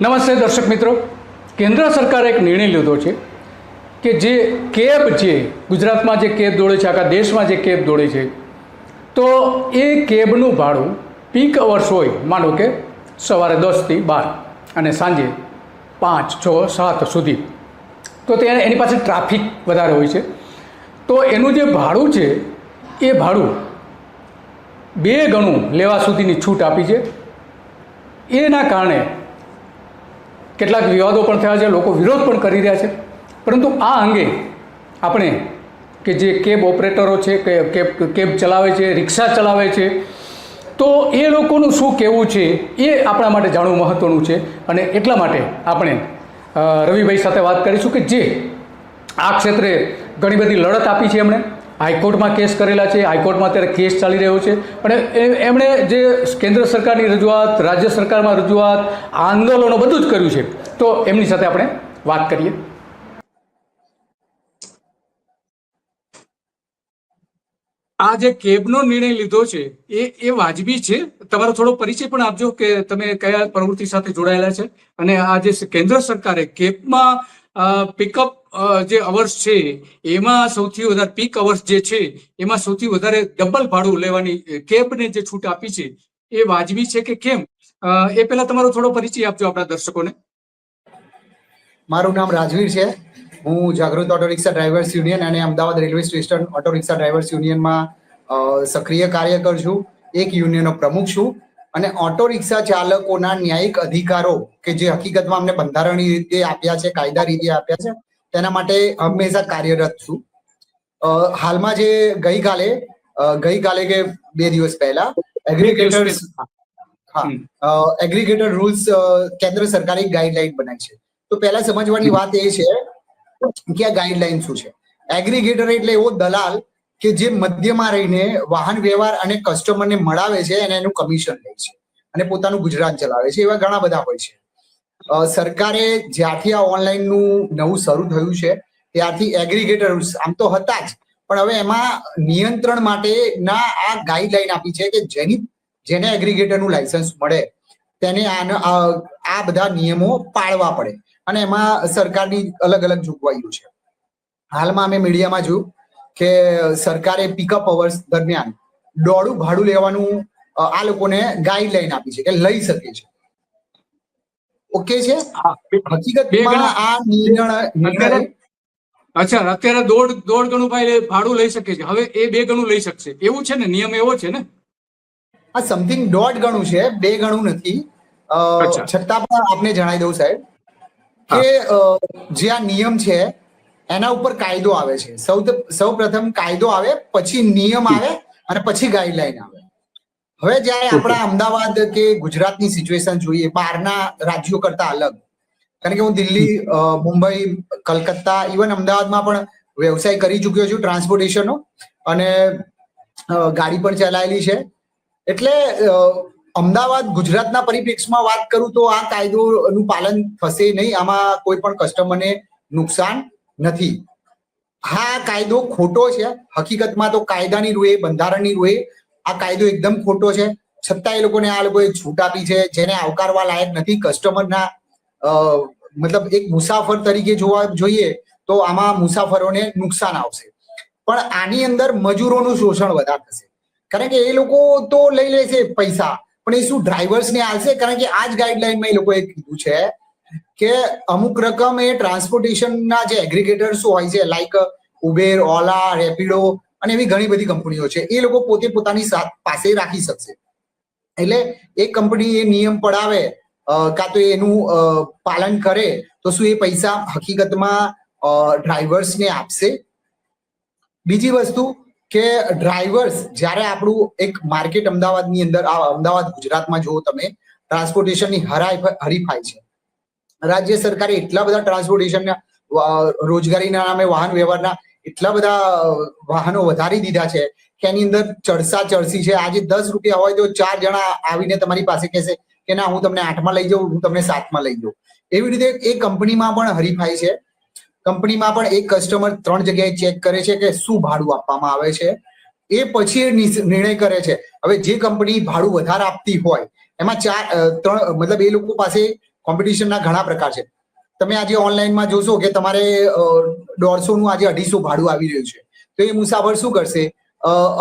નમસ્તે દર્શક મિત્રો. કેન્દ્ર સરકારે એક નિર્ણય લીધો છે કે જે કેબ છે, ગુજરાતમાં જે કેબ દોડે છે, આખા દેશમાં જે કેબ દોડે છે, તો એ કેબનું ભાડું પીક અવર્સ હોય, માનો કે સવારે દસથી બાર અને સાંજે પાંચ, છ, સાત સુધી. તો તે એની પાસે ટ્રાફિક વધારે હોય છે. તો એનું જે ભાડું છે, એ ભાડું બે ગણું લેવા સુધીની છૂટ આપી છે. એના કારણે કેટલાક વિવાદો પણ થયા છે, લોકો વિરોધ પણ કરી રહ્યા છે. પરંતુ આ અંગે આપણે કે જે કેબ ઓપરેટરો છે, કે કેબ કેબ ચલાવે છે, રિક્ષા ચલાવે છે, તો એ લોકોનું શું કહેવું છે એ આપણા માટે જાણવું મહત્ત્વનું છે. અને એટલા માટે આપણે રવિભાઈ સાથે વાત કરીશું કે જે આ ક્ષેત્રે ઘણી બધી લડત આપી છે એમણે. હાઈકોર્ટમાં કેસ કરેલા છે, હાઈકોર્ટમાં અત્યારે કેસ ચાલી રહ્યો છે. પણ એમણે જે કેન્દ્ર સરકારની રજૂઆત, રાજ્ય સરકારમાં રજૂઆત, આંદોલનો બધું જ કર્યું છે. તો એમની સાથે આપણે વાત કરીએ. આ જે કેબનો નિર્ણય લીધો છે, એ એ વાજબી છે? તમારો થોડો પરિચય પણ આપજો કે તમે કયા પ્રવૃત્તિ સાથે જોડાયેલા છે? અને આ જે કેન્દ્ર સરકારે કેબમાં પિકઅપ જે અવર્સ છે, એમાં સૌથી વધારે પીક અવર્સ જે છે, એમાં સૌથી વધારે ડબલ ભાડું લેવાની કેબને જે છૂટ આપી છે, એ વાજબી છે કે કેમ? એ પહેલા તમારો થોડો પરિચય આપજો આપણા દર્શકોને. મારું નામ રાજવીર છે. હું જાગૃત ઓટો રિક્ષા ડ્રાઈવર્સ યુનિયન અને Ahmedabad railway station auto rickshaw drivers યુનિયનમાં સક્રિય કાર્યકર છું. એક યુનિયનનો પ્રમુખ છું અને ઓટો રિક્ષા ચાલકોના ન્યાયિક અધિકારો કે જે હકીકતમાં અમને બંધારણીય રીતે આપ્યા છે કાયદા રીતે આપ્યા છે તેના માટે હંમેશા કાર્યરત છું. હાલમાં જે ગઈકાલે ગઈકાલે કે બે દિવસ પહેલા એગ્રીગેટર્સ હા એગ્રીગેટર રૂલ્સ કેન્દ્ર સરકારે એક ગાઈડલાઈન બનાવી છે. તો પહેલા સમજવાની વાત એ છે કે આ ગાઈડલાઈન શું છે? એગ્રીગેટર એટલે એવો દલાલ કે જે મધ્યમાં રહીને વાહન વ્યવહાર અને કસ્ટમરને મળાવે છે અને એનું કમિશન લે છે અને પોતાનું ગુજરાન ચલાવે છે એવા ઘણા બધા હોય છે. સરકારે જ્યારથી આ ઓનલાઈનનું નવું શરૂ થયું છે ત્યારથી એગ્રીગેટર આમ તો હતા જ, પણ હવે એમાં નિયંત્રણ માટે ના આ ગાઈડલાઈન આપી છે કે જેની, જેને એગ્રીગેટરનું લાયસન્સ મળે, તેને આ બધા નિયમો પાળવા પડે. અને એમાં સરકારની અલગ અલગ જોગવાઈઓ છે. હાલમાં અમે મીડિયામાં જોયું કે સરકારે પિકઅપ અવર્સ દરમિયાન દોડું ભાડું લેવાનું આ લોકોને ગાઈડલાઈન આપી છે કે લઈ શકે છે. ઓકે છે? બે હકીકતમાં ગણા- આ નિર્ણય અચ્છા અત્યારે દોઢ દોઢ ગણું ભાઈ ભાડું લઈ શકે છે. હવે એ બે ગણું લઈ શકશે. એવું છે ને? નિયમ એવો છે ને? આ સમથિંગ દોઢ ગણું છે બે ગણું નથી. છતાં પણ આપને જણાવી દઉં સાહેબ કે જે આ નિયમ છે એના ઉપર કાયદો આવે છે. સૌ સૌ પ્રથમ કાયદો આવે પછી નિયમ આવે અને પછી ગાઈડલાઈન આવે. હવે જ્યારે આપણા અમદાવાદ કે ગુજરાતની સિચ્યુએશન જોઈએ બહારના રાજ્યો કરતા અલગ. કારણ કે હું દિલ્હી મુંબઈ કલકત્તા ઇવન અમદાવાદમાં પણ વ્યવસાય કરી ચૂક્યો છું ટ્રાન્સપોર્ટેશનનો અને ગાડી પણ ચલાવેલી છે. એટલે અમદાવાદ ગુજરાતના પરિપ્રેક્ષમાં વાત કરું તો આ કાયદોનું પાલન થશે નહીં. આમાં કોઈ પણ કસ્ટમરને નુકસાન નથી. હા કાયદો ખોટો છે. હકીકતમાં તો કાયદાની રૂએ બંધારણની રૂએ આ કાયદો એકદમ ખોટો છે. છતાં એ લોકોને આ લોકોએ છૂટ આપી છે, જેને આવકારવા લાયક નથી. કસ્ટમરના મતલબ એક મુસાફર તરીકે જોવા જોઈએ તો આમાં મુસાફરોને નુકસાન આવશે. પણ આની અંદર મજૂરોનું શોષણ વધારે થશે. કારણ કે એ લોકો તો લઈ લેશે પૈસા, પણ એ શું ડ્રાઈવર્સને આલશે? કારણ કે આ જ ગાઈડલાઈનમાં એ લોકોએ કીધું છે કે અમુક રકમ એ ટ્રાન્સપોર્ટેશનના જે એગ્રીગેટર્સ હોય છે લાઈક ઉબેર ઓલા રેપિડો અને એવી ઘણી બધી કંપનીઓ છે. એ લોકો પોતે પોતાની પાસે રાખી શકશે. એટલે એક કંપની એ નિયમ પડાવે કાં તો એનું પાલન કરે, તો શું એ પૈસા હકીકતમાં ડ્રાઈવર્સને આપશે? બીજી વસ્તુ કે ડ્રાઈવર્સ જ્યારે આપણું એક માર્કેટ અમદાવાદની અંદર અમદાવાદ, ગુજરાતમાં જુઓ તમે, ટ્રાન્સપોર્ટેશનની હરાય હરીફાઈ છે. રાજ્ય સરકારે એટલા બધા ટ્રાન્સપોર્ટેશનના રોજગારીના નામે વાહન વ્યવહારના એટલા બધા વાહનો વધારી દીધા છે કે એની અંદર ચડસા ચડસી છે. આજે દસ રૂપિયા હોય તો ચાર જણા આવીને તમારી પાસે કહેશે કે ના, હું તમને આઠમાં લઈ જાઉં, હું તમને સાતમાં લઈ જાઉં. એવી રીતે એ કંપનીમાં પણ હરીફાઈ છે. કંપનીમાં પણ એક કસ્ટમર ત્રણ જગ્યાએ ચેક કરે છે કે શું ભાડું આપવામાં આવે છે. એ પછી નિર્ણય કરે છે. હવે જે કંપની ભાડું વધારે આપતી હોય, એમાં ચાર ત્રણ, મતલબ એ લોકો પાસે કોમ્પિટિશનના ઘણા પ્રકાર છે. તમે આજે ઓનલાઈનમાં જોશો કે તમારે દોઢસો નું આજે અઢીસો ભાડું આવી રહ્યું છે. તો એ મુસાફર શું કરશે?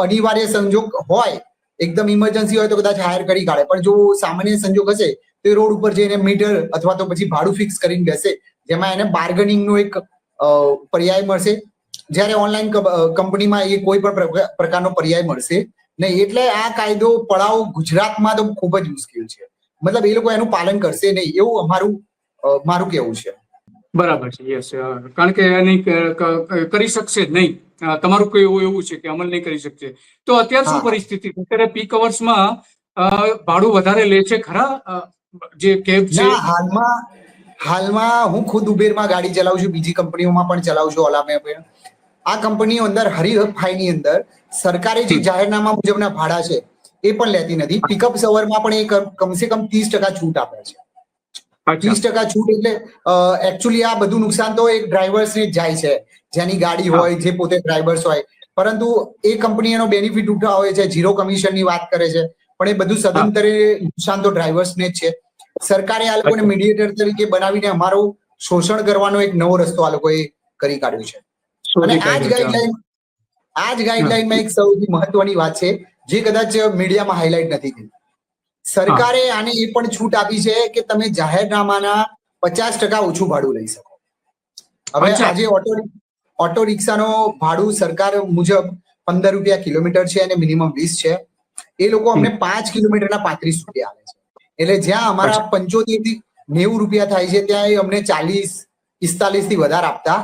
અનિવાર્ય સંજોગ હોય, એકદમ ઇમરજન્સી હોય તો કદાચ હાયર કરી કાઢે. પણ જો સામાન્ય સંજોગ હશે, તો એ રોડ ઉપર જઈને મીટર અથવા તો પછી ભાડું ફિક્સ કરીને બેસે, જેમાં એને બાર્ગેનિંગનો એક પર્યાય મળશે. જ્યારે ઓનલાઈન કંપનીમાં એ કોઈ પણ પ્રકારનો પર્યાય મળશે નહીં. એટલે આ કાયદો પડાવ ગુજરાતમાં તો ખૂબ જ મુશ્કેલ છે. મતલબ એ લોકો એનું પાલન કરશે નહીં. એવું અમારું મારું કેવું છે? બરાબર છે યસ કારણ કે એની કરી શકશે જ નહીં. તમારું કહેવું એવું છે કે અમલ નહીં કરી શકશે. તો અત્યારે શું પરિસ્થિતિ? અત્યારે પીક અવર્સમાં ભાડું વધારે લે છે ખરા? જે કેબ છે? હાલમાં હાલમાં હું ખુદ ઉબેરમાં ગાડી ચલાવું છું. બીજી કંપનીઓમાં પણ ચલાવું છું ઓલા મેં આ કંપનીઓ અંદર હરીફાઈની અંદર સરકારે જે. જાહેરનામા મુજબના ભાડા છે એ પણ લેતી નથી. પિકઅપ સવરમાં પણ એ કમ- કમસે કમ ત્રીસ ટકા છૂટ આપે છે. ત્રીસ ટકા છૂટ એટલે એકચ્યુઅલી આ બધું નુકસાન તો એક ડ્રાઈવર્સને જ જાય છે. જેની ગાડી હોય જે પોતે ડ્રાઈવર્સ હોય. પરંતુ એ કંપની એનો બેનિફિટ ઉઠાવે છે ઝીરો કમિશનની વાત કરે છે. પણ એ બધું સદંતરે નુકસાન તો ડ્રાઈવર્સને જ છે. સરકારે આ લોકોને મીડિયેટર તરીકે બનાવીને અમારું શોષણ કરવાનો એક નવો રસ્તો આ લોકોએ કરી કાઢ્યો છે. અને આ જ. ગાઈડલાઈન આ જ ગાઈડલાઈનમાં એક સૌથી મહત્વની વાત છે જે કદાચ મીડિયામાં હાઇલાઇટ નથી થઈ. સરકારે આને એ પણ છૂટ આપી છે કે તમે જાહેરનામાના પચાસ ટકા ઓછું ભાડું લઈ શકો. હવે આજે ઓટો ઓટો રિક્ષાનો ભાડું સરકાર મુજબ પંદર રૂપિયા કિલોમીટર છે અને મિનિમમ વીસ છે. એ લોકો અમને પાંચ કિલોમીટરના પાંત્રીસ રૂપિયા આવે છે. એટલે જ્યાં અમારા પંચોતેરથી નેવું રૂપિયા થાય છે ત્યાં એ અમને ચાલીસ પિસ્તાલીસથી વધારે આપતા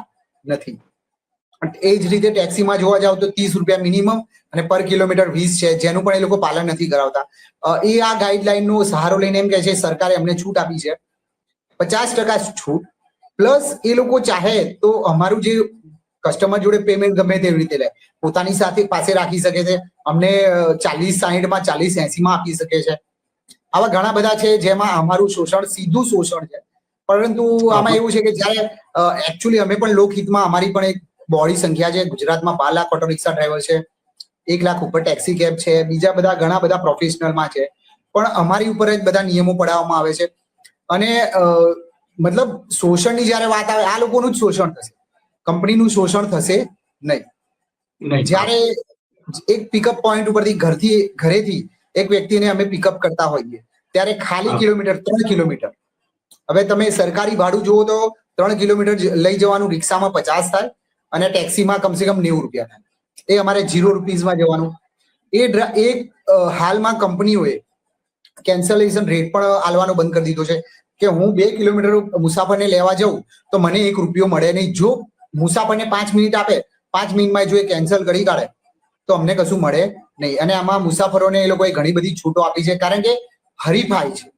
નથી. એ જ રીતે ટેક્સીમાં જોવા જાવ તો ત્રીસ રૂપિયા મિનિમમ અને પર કિલોમીટર વીસ છે. જેનું પણ એ લોકો પાલન નથી કરાવતા. એ આ ગાઈડલાઈનનો સહારો લઈને એમ કહે છે સરકારે અમને છૂટ આપી છે. પચાસ ટકા છૂટ. પ્લસ એ લોકો ચાહે તો અમારું જે કસ્ટમર જોડે પેમેન્ટ ગમે તેવી રીતે લે. પોતાની સાથે પાસે રાખી શકે છે. અમને ચાલીસ સાહીઠમાં ચાલીસ એસીમાં આપી શકે છે. આવા ઘણા બધા છે જેમાં અમારું શોષણ સીધું શોષણ છે. પરંતુ આમાં એવું છે કે જ્યારે એકચ્યુઅલી અમે પણ લોકહિતમાં અમારી પણ એક બોડી સંખ્યા છે ગુજરાતમાં બાર લાખ ઓટો રિક્ષા ડ્રાઈવર છે એક લાખ ઉપર ટેક્સી કેબ છે બીજા બધા ઘણા બધા પ્રોફેશનલમાં છે. પણ અમારી ઉપર જ બધા નિયમો પડાવવામાં આવે છે. અને મતલબ શોષણની જ્યારે વાત આવે આ લોકોનું જ શોષણ થશે. કંપનીનું શોષણ થશે નહીં. નહીં. જ્યારે એક પિકઅપ પોઈન્ટ ઉપરથી ઘરથી ઘરેથી એક વ્યક્તિને અમે પિકઅપ કરતા હોઈએ ત્યારે ખાલી કિલોમીટર ત્રણ કિલોમીટર. હવે તમે સરકારી ભાડું જુઓ તો ત્રણ કિલોમીટર લઈ જવાનું રિક્ષામાં પચાસ થાય અને ટેક્સીમાં કમસે કમ નેવું રૂપિયા એ અમારે ઝીરો રૂપીઝમાં જવાનું. એ એ હાલમાં કંપનીઓએ કેન્સલેશન રેટ પણ આલવાનો બંધ કરી દીધો છે કે હું બે કિલોમીટર મુસાફરને લેવા જાઉં તો મને એક રૂપિયો મળે નહીં. જો મુસાફરને પાંચ મિનિટ આપે, પાંચ મિનિટમાં જો એ કેન્સલ કરી કાઢે, તો અમને કશું મળે નહીં. અને આમાં મુસાફરોને એ લોકોએ ઘણી બધી છૂટો આપી છે. કારણ કે હરીફાઈ છે.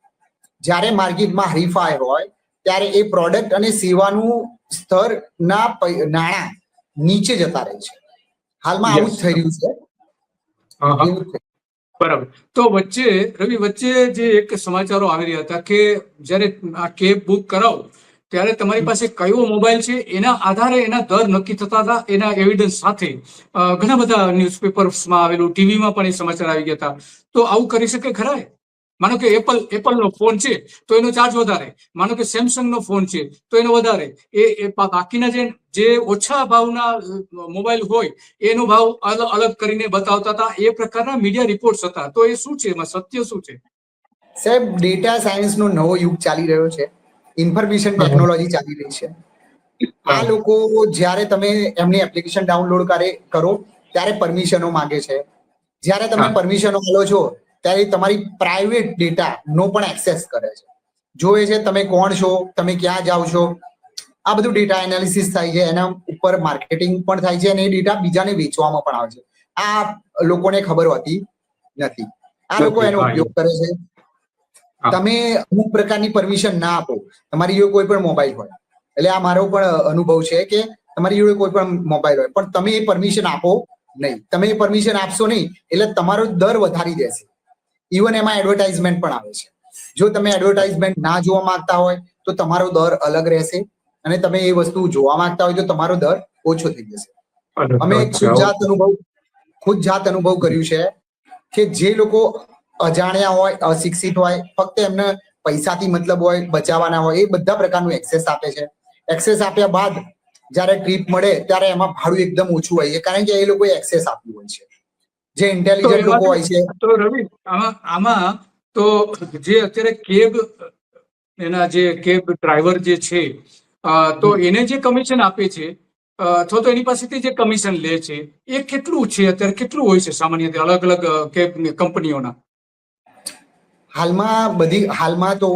જ્યારે માર્કેટમાં હરીફાઈ હોય, ત્યારે એ પ્રોડક્ટ અને સેવાનું સ્તરના પૈ- નાણાં નીચે જતા રહે છે. હાલમાં આવું જ થઈ રહ્યું છે. બરાબર. તો વચ્ચે રવિ વચ્ચે જે એક સમાચારો આવી રહ્યા હતા કે જ્યારે આ કેબ બુક કરાવો ત્યારે તમારી પાસે કયો મોબાઈલ છે એના આધારે એના દર નક્કી થતા હતા એના એવિડન્સ સાથે ઘણા બધા ન્યૂઝપેપર્સમાં આવેલું ટીવીમાં પણ એ સમાચાર આવી ગયા હતા. તો આવું કરી શકે ખરા? માનો કે એપલ એપલનો ફોન છે તો એનો ચાર્જ વધારે. માનો કે સેમસંગનો ફોન છે તો એનો વધારે. એ બાકીના જે જે ઓછા ભાવના મોબાઈલ હોય એનો ભાવ અલગ અલગ કરીને બતાવતા હતા. એ પ્રકારના મીડિયા રિપોર્ટ્સ હતા. તો એ શું છે? એમાં સત્ય શું છે? સાહેબ ડેટા સાયન્સનો નવો યુગ ચાલી રહ્યો છે. ઇન્ફોર્મેશન ટેકનોલોજી ચાલી રહી છે. આ લોકો જ્યારે તમે એમની એપ્લિકેશન ડાઉનલોડ કરે કરો ત્યારે પરમિશનો માંગે છે. જ્યારે તમે પરમિશનો લો છો ત્યારે તમારી પ્રાઇવેટ ડેટા નો પણ એક્સેસ કરે છે. જોવે છે તમે કોણ છો તમે ક્યાં જાઓ છો આ બધું ડેટા એનાલિસિસ થાય છે એના ઉપર માર્કેટિંગ પણ થાય છે અને એ ડેટા બીજાને વેચવામાં પણ આવે છે. આ લોકોને ખબર હોતી નથી. આ લોકો એનો ઉપયોગ કરે છે. તમે અમુક પ્રકારની પરમિશન ના આપો. તમારી જોડે કોઈ પણ મોબાઈલ હોય. એટલે આ મારો પણ અનુભવ છે કે તમારી જોડે કોઈ પણ મોબાઈલ હોય. પણ તમે એ પરમિશન આપો નહીં. તમે એ પરમિશન આપશો નહીં એટલે તમારો દર વધારી દેશે. ઇવન એમાં એડવર્ટાઇઝમેન્ટ પણ આવે છે. જો તમે એડવર્ટાઇઝમેન્ટ ના જોવા માંગતા હોય તો તમારો દર અલગ રહેશે અને તમે એ વસ્તુ જોવા માંગતા હોય તો તમારો દર ઓછો થઈ જશે. અમે એક ખુદ જાત અનુભવ ખુદ જાત અનુભવ કર્યું છે કે જે લોકો અજાણ્યા હોય અશિક્ષિત હોય ફક્ત એમને પૈસાથી મતલબ હોય બચાવવાના હોય એ બધા પ્રકારનું એક્સેસ આપે છે. એક્સેસ આપ્યા બાદ જ્યારે ટ્રીપ મળે ત્યારે એમાં ભાડું એકદમ ઓછું હોય છે. કારણ કે એ લોકોએ એક્સેસ આપ્યું હોય છે. જે ઇન્ટેલિજન્ટ લોકો હોય છે. તો રવિ આમાં આમાં તો જે અત્યારે કેબ એના જે કેબ ડ્રાઈવર જે છે તો એને જે કમિશન આપે છે અથવા તો એની પાસેથી જે કમિશન લે છે એ કેટલું છે અત્યારે કેટલું હોય છે સામાન્ય રીતે અલગ અલગ કેબ કંપનીઓના? હાલમાં બધી હાલમાં તો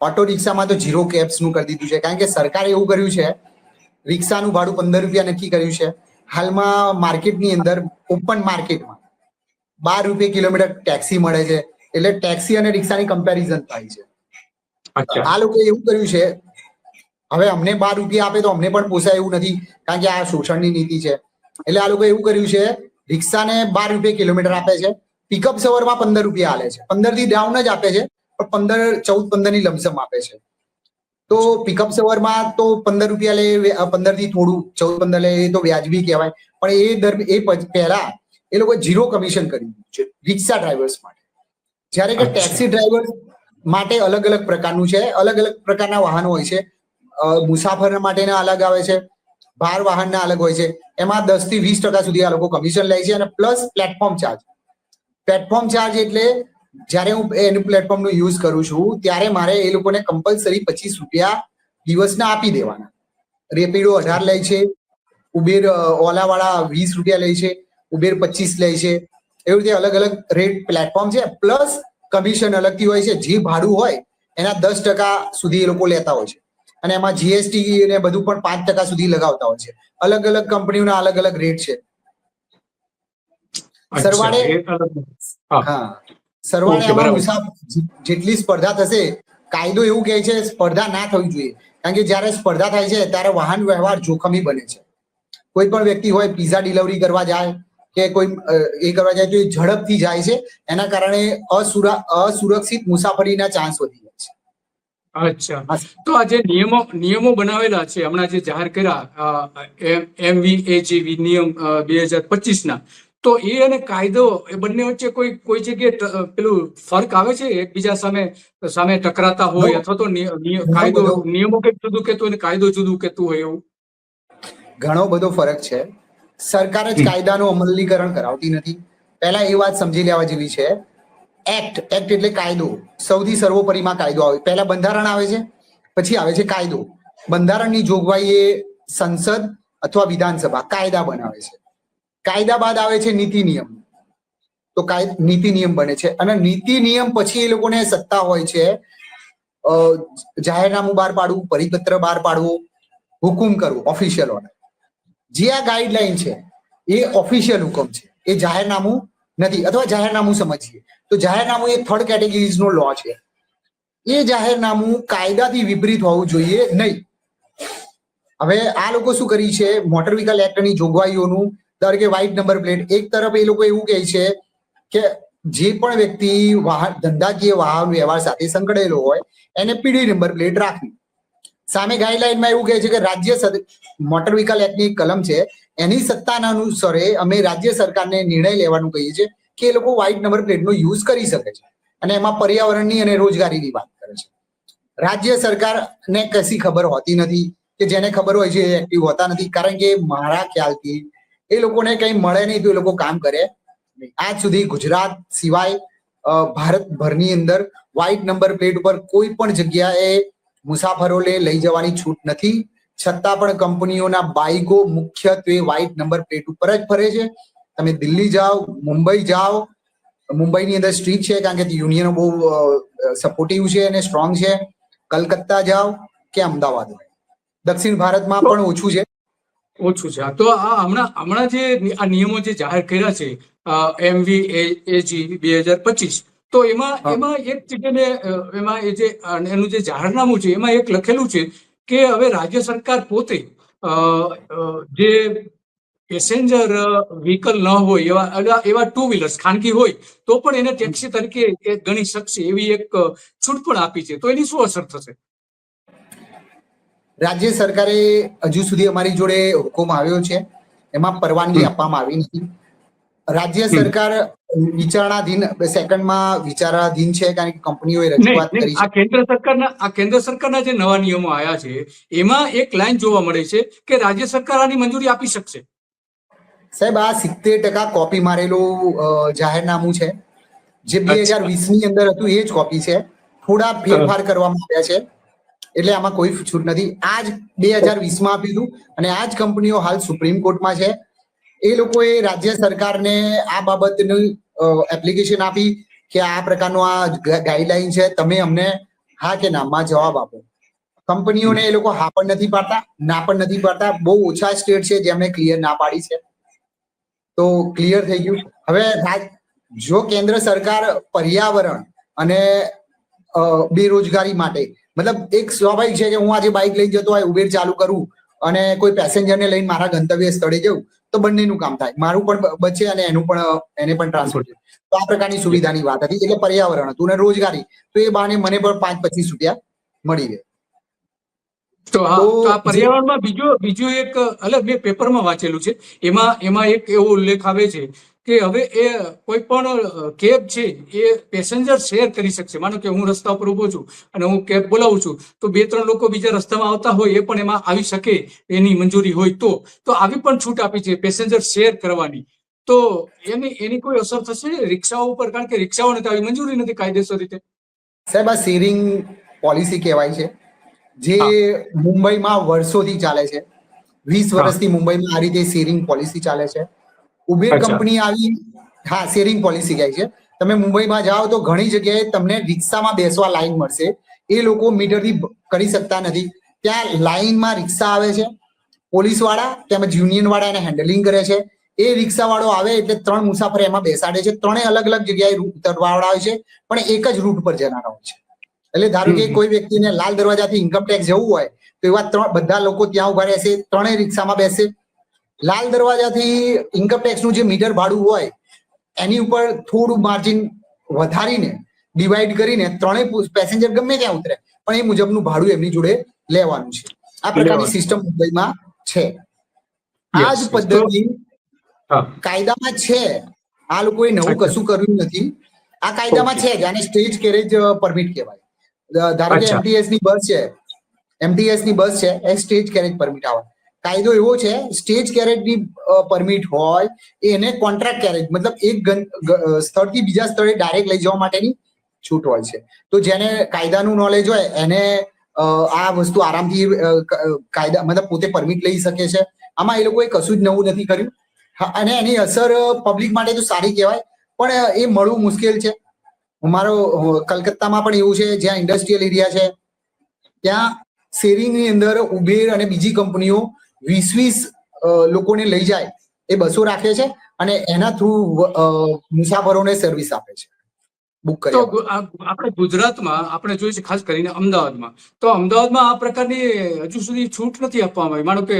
ઓટો રિક્ષામાં તો ઝીરો કેબ્સનું કરી દીધું છે કારણ કે સરકારે એવું કર્યું છે રિક્ષાનું ભાડું પંદર રૂપિયા નક્કી કર્યું છે. હાલમાં માર્કેટની અંદર ઓપન માર્કેટમાં બાર રૂપિયા કિલોમીટર ટેક્સી મળે છે. એટલે ટેક્સી અને રિક્ષાની કમ્પેરિઝન થાય છે. આ લોકોએ એવું કર્યું છે હવે અમને બાર રૂપિયા આપે તો અમને પણ પોસાય એવું નથી કારણ કે આ શોષણની નીતિ છે. એટલે આ લોકોએ એવું કર્યું છે રિક્ષાને બાર રૂપિયા કિલોમીટર આપે છે પિકઅપ સવરમાં પંદર રૂપિયા આલે છે. પંદરથી ડાઉન જ આપે છે પણ પંદર ચૌદ પંદરની લમસમ આપે છે. તો પિકઅપ સવરમાં તો પંદર રૂપિયા લે પંદરથી થોડું ચૌદ પંદર લે એ તો વ્યાજબી કહેવાય. પણ એ દર એ પહેલા એ લોકો ઝીરો કમિશન કરી દીધું છે રિક્ષા ડ્રાઈવર્સ માટે. જ્યારે કે ટેક્સી ડ્રાઈવર માટે અલગ અલગ પ્રકારનું છે અલગ અલગ પ્રકારના વાહનો હોય છે. મુસાફર માટેના અલગ આવે છે ભાર વાહનના અલગ હોય છે. એમાં દસથી વીસ ટકા સુધી આ લોકો કમિશન લે છે અને plus platform charge platform charge એટલે જ્યારે હું એનું પ્લેટફોર્મનો યુઝ કરું છું ત્યારે મારે એ લોકોને કમ્પલસરી પચીસ રૂપિયા દિવસના આપી દેવાના. રેપિડો અઢાર લે છે ઉબેર ઓલાવાળા વીસ રૂપિયા લે છે. ઉબેર પચીસ લે છે. એવી રીતે અલગ અલગ રેટ પ્લેટફોર્મ છે. પ્લસ કમિશન અલગથી હોય છે. જે ભાડું હોય એના દસ ટકા સુધી એ લોકો લેતા હોય છે. અને એમાં જીએસટી ને બધું પણ પાંચ ટકા સુધી લગાવતા હોય છે. અલગ અલગ કંપનીઓના અલગ અલગ રેટ છે. સરવાળે- હા. સરવાળે મુસાફ જેટલી સ્પર્ધા થશે કાયદો એવું કહે છે સ્પર્ધા ના થવી જોઈએ. કારણ કે જ્યારે સ્પર્ધા થાય છે ત્યારે વાહન વ્યવહાર જોખમી બને છે. કોઈ પણ વ્યક્તિ હોય પીઝા ડિલિવરી કરવા જાય કે કોઈ એ કરવા જાય તો એ ઝડપથી જાય છે. એના કારણે અસુરા અસુરક્ષિત મુસાફરીના ચાન્સ વધી જાય છે. અચ્છા. તો આ જે નિયમો નિયમો બનાવેલા છે હમણાં જે જાહેર કર્યા એમવીએજીવી નિયમ બે હજાર પચીસ ના તો એ અને કાયદો એ બંને વચ્ચે કોઈ કોઈ જગ્યાએ પેલું ફર્ક આવે છે? એકબીજા સામે સામે ટકરાતા હોય અથવા તો કાયદો નિયમો કંઈક જુદું કેતું હોય કાયદો જુદું કેતું હોય એવું? ઘણો બધો ફરક છે. સરકાર જ કાયદાનું અમલીકરણ કરાવતી નથી. પહેલા એ વાત સમજી લેવા જેવી છે. એક્ટ એક્ટ એટલે કાયદો. સૌથી સર્વોપરીમાં કાયદો આવે. પહેલા બંધારણ આવે છે પછી આવે છે કાયદો. બંધારણની જોગવાઈ એ સંસદ અથવા વિધાનસભા કાયદા બનાવે છે. કાયદા બાદ આવે છે નીતિ નિયમ. તો કાય- નીતિ નિયમ બને છે. અને નીતિ નિયમ પછી એ લોકોને સત્તા હોય છે જાહેરનામું બહાર પાડવું પરિપત્ર બહાર પાડવું હુકુમ કરવું ઓફિશિયલ ઓર્ડર જે આ ગાઈડલાઈન છે, એ ઓફિશિયલ હુકમ છે. એ જાહેરનામું નથી અથવા જાહેરનામું સમજીએ. તો જાહેરનામું એ થર્ડ કેટેગરીઝ નો લો છે. એ જાહેરનામું કાયદાથી વિપરીત હોવું જોઈએ નહીં. હવે આ લોકો શું કરી છે? મોટર વ્હીકલ એક્ટની જોગવાઈઓનું, ધારો કે વ્હાઇટ નંબર પ્લેટ એક તરફ એ લોકો એવું કહે છે કે જે પણ વ્યક્તિ વાહન, ધંધાકીય વાહન વ્યવહાર સાથે સંકળાયેલો હોય, એને પીડી નંબર પ્લેટ રાખવી. સામે ગાઈડલાઈનમાં એવું કહે છે કે રાજ્ય મોટર વ્હીકલ એક્ટની કલમ છે. એની સત્તાના અનુસારે અમે રાજ્ય સરકારને નિર્ણય લેવાનું કહીએ છીએ કે એ લોકો વ્હાઇટ નંબર પ્લેટનો યુઝ કરી શકે છે અને એમાં પર્યાવરણની અને રોજગારીની વાત કરે છે. રાજ્ય સરકારને કશી ખબર હોતી નથી કે જેને ખબર હોય છે એ એક્ટિવ હોતા નથી. કારણ કે મારા ખ્યાલથી એ લોકોને કંઈ મળે નહીં તો એ લોકો કામ કરે આજ સુધી ગુજરાત સિવાય ભારતભરની અંદર વ્હાઇટ નંબર પ્લેટ ઉપર કોઈ પણ જગ્યાએ મુસાફરોને લઈ જવાની છૂટ નથી. છતાં પણ કંપનીઓના બાઇકો મુખ્યત્વે વ્હાઇટ નંબર પ્લેટ ઉપર જ ફરે છે. તમે દિલ્હી જાઓ, મુંબઈ જાઓ, મુંબઈની અંદર સ્ટ્રીટ છે કારણ કે યુનિયનો બહુ સપોર્ટિવ છે અને સ્ટ્રોંગ છે. કલકત્તા જાઓ કે અમદાવાદ? દક્ષિણ ભારતમાં પણ ઓછું છે. ઓછું છે. તો આ હમણાં હમણાં જે આ નિયમો જે જાહેર કર્યા છે એમવી એજી બે હજાર પચીસ તો એમાં એમાં એક જગ્યાને એમાં એ જે એનું જે જાહેરનામું છે એમાં એક લખેલું છે કે હવે રાજ્ય સરકાર પોતે જે પેસેન્જર વ્હીકલ ન હોય એવા એવા- ટુ વ્હીલર્સ ખાનગી હોય તો પણ એને ટેક્સી તરીકે ગણી શકશે એવી એક છૂટ પણ આપી છે. તો એની શું અસર થશે? રાજ્ય સરકારે હજુ સુધી અમારી જોડે હુકમ આવ્યો છે. એમાં પરવાનગી આપવામાં આવી નથી. રાજ્ય સરકાર વિચારણાધીન સેકન્ડમાં વિચારાધીન છે કારણ કે કંપનીઓએ રજૂઆત કરી આ કેન્દ્ર સરકારના આ કેન્દ્ર સરકારના જે નવા નિયમો આવ્યા છે એમાં એક લાઈન જોવા મળે છે કે રાજ્ય સરકાર આની મંજૂરી આપી શકશે. સાહેબ આ સિત્તેર ટકા કોપી મારેલું જાહેરનામું છે. જે બે હજાર વીસની અંદર હતું એ જ કોપી છે. થોડા ફેરફાર કરવામાં આવ્યા છે. એટલે આમાં કોઈ છૂટ નથી. આ જ બે હજાર વીસમાં આપ્યું હતું અને આ જ કંપનીઓ હાલ સુપ્રીમ કોર્ટમાં છે. એ લોકોએ રાજ્ય સરકારને આ બાબતની એપ્લિકેશન આપી કે આ પ્રકારનું આ ગાઈડલાઈન છે, તમે અમને હા કે નામાં જવાબ આપો. કંપનીઓને એ લોકો હા પણ નથી પાડતા, ના પણ નથી પાડતા, બહુ ઓછા સ્ટેટ છે જેમણે ક્લિયર ના પાડી છે. તો ક્લિયર થઈ ગયું. હવે જો કેન્દ્ર સરકાર પર્યાવરણ અને બેરોજગારી માટે, મતલબ એક સ્વાભાવિક છે કે હું આજે બાઇક લઈને જતો હોય ઉબેર ચાલુ કરું અને કોઈ પેસેન્જરને લઈને મારા ગંતવ્ય સ્થળે જઉં તો બંનેનું કામ થાય. મારું પણ બચે અને એનું પણ એને પણ ટ્રાન્સફર તો આ પ્રકારની સુવિધાની વાત હતી. એટલે પર્યાવરણ હતું અને રોજગારી. તો એ બાને મને પણ પાંચ પચીસ રૂપિયા મળી રહે તો આ પર્યાવરણમાં બીજો બીજો એક અલગ મેં પેપરમાં વાંચેલું છે. એમાં એમાં એક એવો ઉલ્લેખ આવે છે કે હવે એ કોઈ પણ કેબ છે એ પેસેન્જર શેર કરી શકશે. માનો કે હું રસ્તા ઉપર ઊભો છું અને હું કેબ બોલાવું છું તો બે ત્રણ લોકો બીજા રસ્તામાં આવતા હોય એ પણ એમાં આવી શકે એની મંજૂરી હોય તો. તો આવી પણ છૂટ આપી છે પેસેન્જર શેર કરવાની. તો એની એની કોઈ અસર થશે રિક્ષાઓ ઉપર? કારણ કે રિક્ષાઓને તો આવી મંજૂરી નથી કાયદેસર રીતે. સાહેબ આ શેરિંગ પોલિસી કહેવાય છે જે મુંબઈમાં વર્ષોથી ચાલે છે. વીસ. વર્ષથી મુંબઈમાં આ રીતે શેરિંગ પોલિસી ચાલે છે. ઉબેર કંપની આવી હા શેરિંગ પોલિસી કહે છે. તમે મુંબઈમાં જાઓ તો ઘણી જગ્યાએ તમને રિક્ષામાં બેસવા લાઈન મળશે. એ લોકો મીટરથી કરી શકતા નથી. ત્યાં લાઈનમાં રિક્ષા આવે છે. પોલીસવાળા તેમજ યુનિયન વાળા એને હેન્ડલિંગ કરે છે. એ રિક્ષાવાળો આવે એટલે ત્રણ મુસાફર એમાં બેસાડે છે. ત્રણેય અલગ અલગ જગ્યાએ રૂટ ઉતરવાવાળા હોય છે પણ એક જ રૂટ પર જનારા હોય છે. એટલે ધારો કે કોઈ વ્યક્તિને લાલ દરવાજાથી ઇન્કમ ટેક્સ જવું હોય તો એવા ત્રણ બધા લોકો ત્યાં ઊભા રહેશે ત્રણેય રિક્ષામાં બેસે લાલ દરવાજાથી ઇન્કમટેક્સનું ટેક્સ જે મીટર ભાડું હોય એની ઉપર થોડું માર્જિન વધારીને ડિવાઈડ કરીને ત્રણેય પેસેન્જર ગમે ત્યાં ઉતરે પણ એ મુજબનું ભાડું એમની જોડે લેવાનું છે. આ પ્રકારની સિસ્ટમ મુંબઈમાં છે. આ જ પદ્ધતિ કાયદામાં છે. આ લોકોએ નવું કશું કર્યું નથી. આ કાયદામાં છે જ આને સ્ટેજ કેરેજ પરમિટ કહેવાય. ધારો કે એમટીએસની બસ છે. એમટીએસની બસ છે એ સ્ટેજ કેરેજ પરમિટ આવે. કાયદો એવો છે સ્ટેજ કેરેજની પરમિટ હોય, એને કોન્ટ્રાક્ટ કેરેજ મતલબ એક સ્થળથી બીજા સ્થળે ડાયરેક્ટ લઈ જવા માટેની છૂટ હોય છે. તો જેને કાયદાનું નોલેજ હોય, એને આ વસ્તુ આરામથી કાયદા, મતલબ પોતે પરમિટ લઈ શકે છે. આમાં એ લોકોએ કશું જ નવું નથી કર્યું. અને એની અસર પબ્લિક માટે તો સારી કહેવાય, પણ એ મળવું મુશ્કેલ છે. મારો કલકત્તામાં પણ એવું છે, જ્યાં ઇન્ડસ્ટ્રીયલ એરિયા છે, ત્યાં શેરિંગની અંદર ઉબેર અને બીજી કંપનીઓ વીસ વીસ લોકોને લઈ જાય એ બસો રાખે છે અને એના થ્રુ મુસાફરોને સર્વિસ આપે છે. બુક તો કરી ગુ- આપણે ગુજરાતમાં આપણે જોઈએ છીએ ખાસ કરીને અમદાવાદમાં તો અમદાવાદમાં આ પ્રકારની હજુ સુધી છૂટ નથી આપવામાં આવી. માનો કે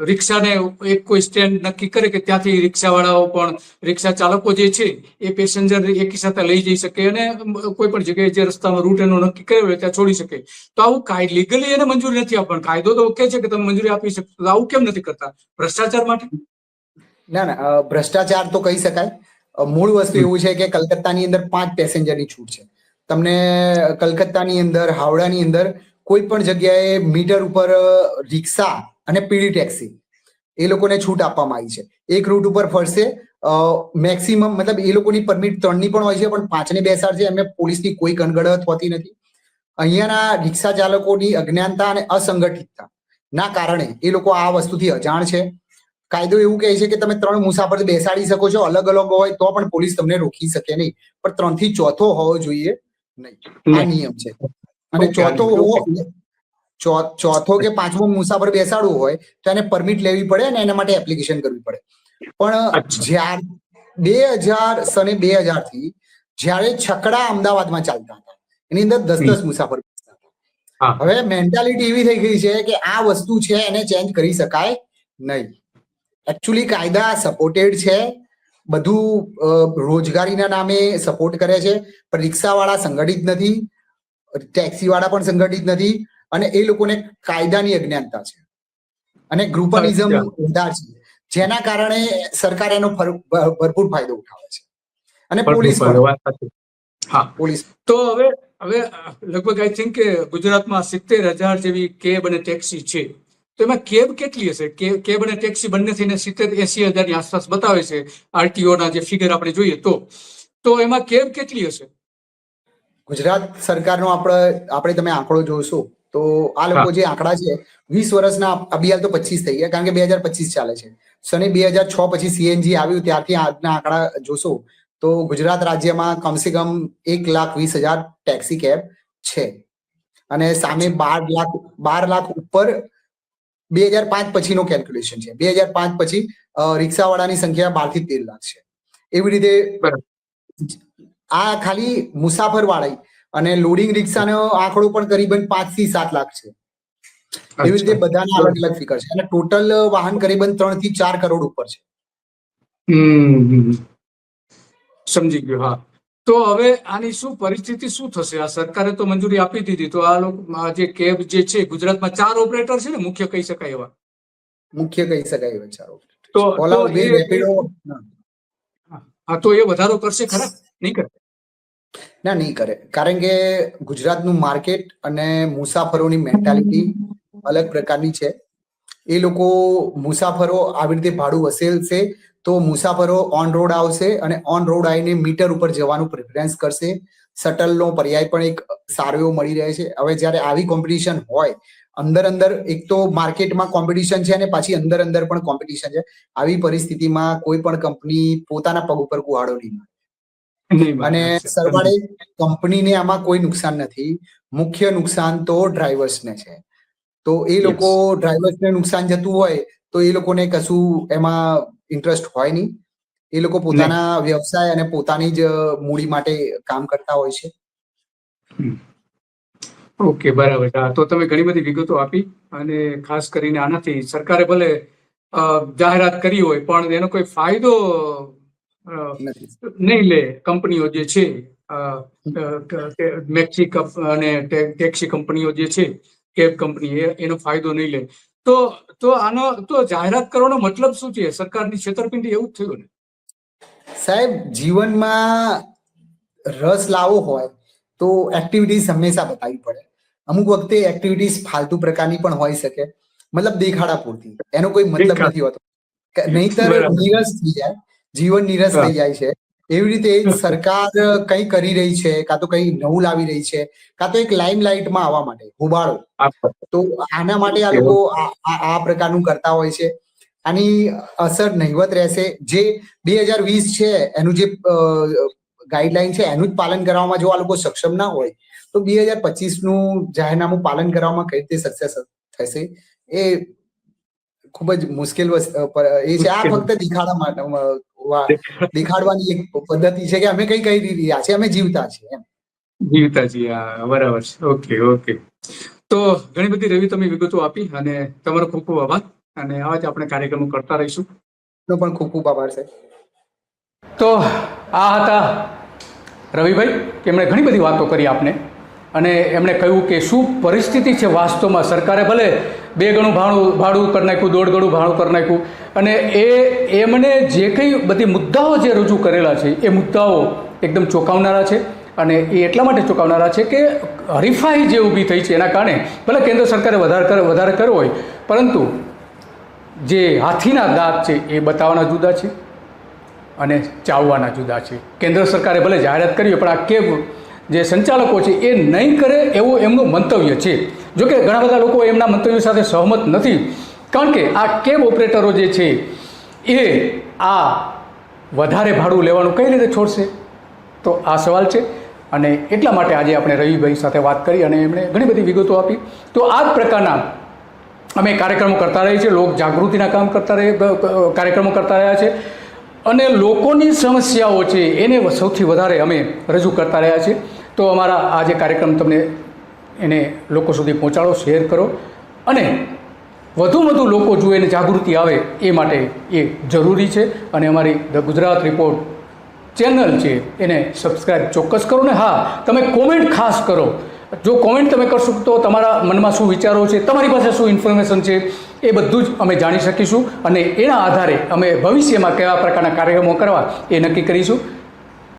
રિક્ષાને એક કોઈ સ્ટેન્ડ નક્કી કરે કે ત્યાંથી રિક્ષાવાળાઓ પણ રિક્ષા ચાલકો જે છે એ પેસેન્જર એકી સાથે લઈ જઈ શકે અને કોઈ પણ જગ્યાએ જે રસ્તામાં રૂટ એનો નક્કી કર્યો હોય ત્યાં છોડી શકે. તો આવું કાય લીગલી એને મંજૂરી નથી આપવાનું. કાયદો તો કે છે કે તમે મંજૂરી આપી શકો આવું કેમ નથી કરતા? ભ્રષ્ટાચાર માટે? ના ના ભ્રષ્ટાચાર તો કહી શકાય. મૂળ વસ્તુ એવું છે કે કલકત્તાની અંદર પાંચ પેસેન્જરની છૂટ છે. તમને કલકત્તાની અંદર હાવડાની અંદર કોઈ પણ જગ્યાએ મીટર ઉપર રિક્ષા અને પીડી ટેક્સી એ લોકોને છૂટ આપવામાં આવી છે. એક રૂટ ઉપર ફરશે મેક્સિમમ મતલબ એ લોકોની પરમિટ ત્રણની પણ હોય છે પણ પાંચને બેસાડશે એમને પોલીસની કોઈ કનગડત હોતી નથી. અહીંયાના રિક્ષા ચાલકોની અજ્ઞાનતા અને અસંગઠિતતા ના કારણે એ લોકો આ વસ્તુથી અજાણ છે. કાયદો એવું કહે છે કે તમે ત્રણ મુસાફર બેસાડી શકો છો અલગ અલગ હોય તો પણ પોલીસ તમને રોકી શકે નહીં. પણ ત્રણથી ચોથો હોવો જોઈએ નહીં. આ નિયમ છે. અને ચોથો ચોથો કે પાંચમો મુસાફર બેસાડવું હોય તો એને પરમિટ લેવી પડે અને એના માટે એપ્લિકેશન કરવી પડે. પણ. જ્યાર બે હજાર સને બે હજારથી જ્યારે છકડા અમદાવાદમાં ચાલતા હતા એની અંદર દસ દસ મુસાફર બેસતા હતા. હવે મેન્ટાલિટી એવી થઈ ગઈ છે કે આ વસ્તુ છે એને ચેન્જ કરી શકાય નહીં. એકચ્યુઅલી કાયદા સપોર્ટેડ છે. બધું રોજગારીના નામે સપોર્ટ કરે છે. પણ રિક્ષાવાળા સંગઠિત નથી. ટેક્સી વાળા પણ સંગઠિત નથી. અને એ લોકોને કાયદાની અજ્ઞાનતા છે. અને ગ્રુપનિઝમ. વધારે છે. જેના કારણે સરકાર એનો ભર- ભર- ભરપૂર ફાયદો ઉઠાવે છે. અને પોલીસ. હા. પોલીસ તો હવે હવે લગભગ આઈ થિંક કે ગુજરાતમાં સિત્તેર હજાર જેવી કેબ અને ટેક્સી છે. તો એમાં કેબ કેટલી હશે? કે કેબ અને ટેક્સી બંને થઈને સિત્તેર એસી હજારની આસપાસ બતાવે છે આરટીઓ ના જે ફિગર આપણે જોઈએ તો. તો એમાં કેબ કેટલી હશે? ગુજરાત સરકારનો આપણે આપણે તમે આંકડો જોશો તો આ લોકો જે આંકડા છે વીસ વર્ષના અભિયાન તો પચીસ થઈ ગયા કારણ કે બે હજાર પચીસ ચાલે છે. સને બે હજાર છ પછી સીએનજી આવ્યું ત્યારથી આજના આંકડા જોશો તો ગુજરાત રાજ્યમાં કમસે કમ એક લાખ વીસ હજાર ટેક્સી કેબ છે. અને સામે બાર લાખ બાર લાખ ઉપર બે હજાર પાંચ પછીનો કેલ્ક્યુલેશન છે. બે હજાર પાંચ પછી રિક્ષાવાળાની સંખ્યા બારથી તેર લાખ છે. એવી રીતે આ ખાલી મુસાફર વાળી અને લોડિંગ રિક્ષાનો આંકડો પણ કરીબન પાંચથી સાત લાખ છે. એવી રીતે બધાના અલગ અલગ ફિગર છે. અને ટોટલ વાહન કરીબન ત્રણથી ચાર કરોડ ઉપર છે. સમજી ગયો હા. તો હવે આની શું પરિસ્થિતિ શું થશે? આ સરકારે તો મંજૂરી આપી દીધી. તો આ લોકો જે કેબ જે છે ગુજરાતમાં ચાર ઓપરેટર છે ને મુખ્ય કહી શકાય એવા. મુખ્ય કહી શકાય એવા ચાર હા. તો એ વધારો કરશે ખરા? નહીં કરે? ના નહીં કરે. કારણ કે ગુજરાતનું માર્કેટ અને મુસાફરોની મેન્ટાલિટી અલગ પ્રકારની છે. એ લોકો મુસાફરો આવી રીતે ભાડું વસેલશે તો મુસાફરો ઓન રોડ આવશે અને ઓન રોડ આવીને મીટર ઉપર જવાનું પ્રેફરન્સ કરશે. શટલનો પર્યાય પણ એક સારો એવો મળી રહે છે. હવે જ્યારે આવી કોમ્પિટિશન હોય અંદર અંદર એક તો માર્કેટમાં કોમ્પિટિશન છે અને પાછી અંદર અંદર પણ કોમ્પિટિશન છે. આવી પરિસ્થિતિમાં કોઈ પણ કંપની પોતાના પગ ઉપર કુહાડો નહીં. અને. સરવાળે કંપનીને આમાં કોઈ નુકસાન નથી. મુખ્ય નુકસાન તો ડ્રાઈવર્સને છે. તો એ લોકો ડ્રાઈવર્સને નુકસાન જતું હોય તો એ લોકોને કશું એમાં ઇન્ટરેસ્ટ હોય નહીં. એ લોકો પોતાના વ્યવસાય અને પોતાની જ મૂડી માટે કામ કરતા હોય છે. ઓકે બરાબર. તો તમે ઘણી બધી વિગતો આપી અને ખાસ કરીને આનાથી સરકારે ભલે જાહેરાત કરી હોય પણ એનો કોઈ ફાયદો નહીં લે કંપનીઓ જે છે મેક્સી અને ટેક્સી કંપનીઓ જે છે કેબ કંપની એનો ફાયદો નહીં લે. તો તો આનો તો જાહેરાત કરવાનો મતલબ શું છે? સરકારની છેતરપિંડી એવું જ થયું ને? સાહેબ જીવનમાં રસ લાવવો હોય તો એક્ટિવિટીઝ હંમેશા બતાવવી પડે. અમુક વખતે એક્ટિવિટીઝ ફાલતુ પ્રકારની પણ હોઈ શકે. મતલબ દેખાડા પૂરતી. એનો કોઈ મતલબ નથી હોતો. નહીતર નહીંતર નિરસ થઈ જાય. જીવન નિરસ થઈ જાય છે. એવી રીતે સરકાર કઈ કરી રહી છે કાં તો કઈ નવું લાવી રહી છે કાં તો એક લાઇમ લાઇટમાં આવવા માટે હોબાળો. તો આના માટે આ લોકો આ- પ્રકારનું કરતા હોય છે. આની અસર નહિવત રહેશે. જે બે હજાર વીસ છે એનું જે ગાઈડલાઈન છે એનું જ પાલન કરવામાં જો આ લોકો સક્ષમ ના હોય તો બે હજાર પચીસનું જાહેરનામું પાલન કરવામાં કઈ રીતે સક્સેસ થશે એ ખૂબ જ મુશ્કેલ એ છે. આ ફક્ત દેખાડા માટે દેખાડવાની એક પદ્ધતિ છે કે અમે કઈ કરી રહ્યા છે અમે જીવતા છીએ એમ. જીવતા છીએ હા બરાબર છે. Okay okay. તો ઘણી બધી રવિ તમે વિગતો આપી અને તમારો ખૂબ ખૂબ આભાર અને આવા જ આપણે કાર્યક્રમો કરતા રહીશું. નો પણ ખૂબ ખૂબ આભાર છે તો આ હતા રવિભાઈ એમણે ઘણી બધી વાતો કરી આપને. અને એમણે કહ્યું કે શું પરિસ્થિતિ છે વાસ્તવમાં? સરકારે ભલે બે ગણું ભાડું ભાડું કરી નાખ્યું, દોઢ ગણું ભાડું કરી નાખ્યું. અને એ એમને જે કંઈ બધી મુદ્દાઓ જે રજૂ કરેલા છે, એ મુદ્દાઓ એકદમ ચોંકાવનારા છે. અને એ એટલા માટે ચોંકાવનારા છે કે હરીફાઈ જે ઊભી થઈ છે, એના કારણે ભલે કેન્દ્ર સરકારે વધારે વધારે કર્યો હોય, પરંતુ જે હાથીના દાંત છે, એ બતાવવાના જુદા છે અને ચાવવાના જુદા છે. કેન્દ્ર સરકારે ભલે જાહેરાત કરી પણ આ કેબ જે સંચાલકો છે, એ નહીં કરે એવું એમનું મંતવ્ય છે. જો કે ઘણા બધા લોકો એમના મંતવ્યો સાથે સહમત નથી. કારણ કે આ કેબ ઓપરેટરો જે છે, એ આ વધારે ભાડું લેવાનું કઈ રીતે છોડશે? તો આ સવાલ છે. અને એટલા માટે આજે આપણે રવિભાઈ સાથે વાત કરી અને એમણે ઘણી બધી વિગતો આપી. તો આ જ પ્રકારના અમે કાર્યક્રમો કરતા રહીએ છીએ. લોક જાગૃતિના કામ કરતા રહે કાર્યક્રમો કરતા રહ્યા છે. અને લોકોની સમસ્યાઓ છે, એને સૌથી વધારે અમે રજૂ કરતા રહ્યા છીએ. તો અમારા આ જે કાર્યક્રમ તમને એને લોકો સુધી પહોંચાડો, શેર કરો. અને વધુ વધુ લોકો જુએ અને જાગૃતિ આવે એ માટે એ જરૂરી છે. અને અમારી ધ ગુજરાત રિપોર્ટ ચેનલ છે, એને સબસ્ક્રાઈબ ચોક્કસ કરો. ને હા, તમે કોમેન્ટ ખાસ કરો. જો કોમેન્ટ તમે કરશો તો તમારા મનમાં શું વિચારો છે, તમારી પાસે શું ઇન્ફોર્મેશન છે, એ બધું જ અમે જાણી શકીશું. અને એના આધારે અમે ભવિષ્યમાં કેવા પ્રકારના કાર્યક્રમો કરવા એ નક્કી કરીશું.